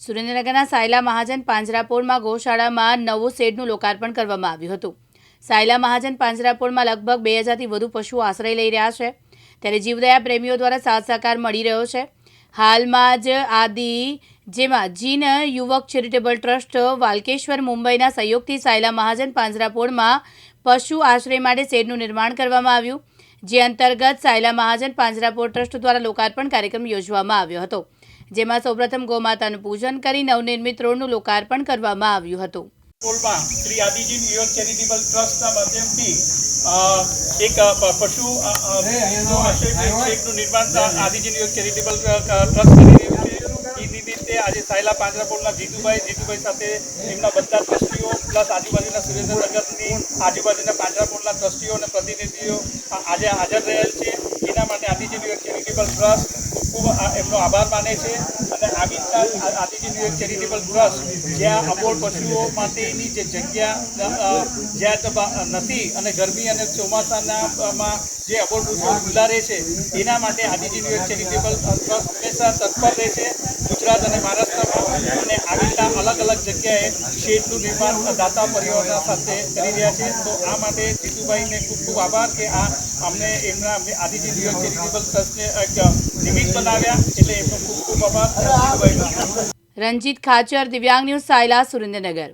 સુરેન્દ્રનગરના સાયલા મહાજન પાંજરાપોળમાં ગૌશાળામાં નવો શેડનું લોકાર્પણ કરવામાં આવ્યું હતું. સાયલા મહાજન પાંજરાપોળમાં લગભગ બે હજારથી વધુ પશુઓ આશ્રય લઈ રહ્યા છે. ત્યારે જીવદયા પ્રેમીઓ દ્વારા સાથ સહકાર મળી રહ્યો છે. હાલમાં જ આદિ, જેમાં જીન યુવક ચેરિટેબલ ટ્રસ્ટ, વાલકેશ્વર મુંબઈના સહયોગથી સાયલા મહાજન પાંજરાપોળમાં પશુ આશ્રય માટે શેડનું નિર્માણ કરવામાં આવ્યું. જે અંતર્ગત સાયલા મહાજન પાંજરાપોળ ટ્રસ્ટ દ્વારા લોકાર્પણ કાર્યક્રમ યોજવામાં આવ્યો હતો જેમાં સૌપ્રથમ ગૌમાતાનું પૂજન કરી નવનિર્મિત રોડનું લોકાર્પણ કરવામાં આવ્યું હતું. શ્રી આદિજી યુવક ચેરિટેબલ ટ્રસ્ટના માધ્યમથી એક પશુ આશ્રય નિર્માણ આદિજી યુવક ચેરિટેબલ ટ્રસ્ટ કરી રહ્યું છે. સાયલા પાંજરાપોળના જીતુભાઈ જીતુભાઈ સાથે એમના બધા ટ્રસ્ટીઓ પ્લસ આજુબાજુના સુરેન્દ્રનગરની આજુબાજુના પાંજરાપોળના ટ્રસ્ટીઓ અને પ્રતિનિધિઓ આજે હાજર રહેલ છે. એના માટે આદિજી યુવક ચેરિટેબલ ટ્રસ્ટ ખૂબ એમનો આભાર માને છે અને આવી રીતના આદિજી યુવક ચેરિટેબલ ટ્રસ્ટ જ્યાં અબોળ પશુઓ માટેની જે જગ્યા જ્યાં નથી અને ગરમી અને ચોમાસાનામાં જે અબોળ પશુઓ ખુલ્લા રહે છે, એના માટે આદિજી એક ચેરિટેબલ ટ્રસ્ટ હંમેશા તત્પર રહે છે ગુજરાત અને મહારાષ્ટ્રમાં. અને આવી અલગ જગ્યાએ શેડનું નિર્માણ દાતા પરિવારના સાથે કરી રહ્યા છે. તો આ માટે જીતુભાઈને ખૂબ ખૂબ આભાર કે આ અમને એમના આદિજી યુવક ચેરિટેબલ ટ્રસ્ટને એક નિમિત્ત બનાવ્યા એટલે એમનો ખૂબ ખૂબ આભાર. રંજીત ખાચર, દિવ્યાંગ ન્યૂઝ સાયલા સુરેન્દ્રનગર.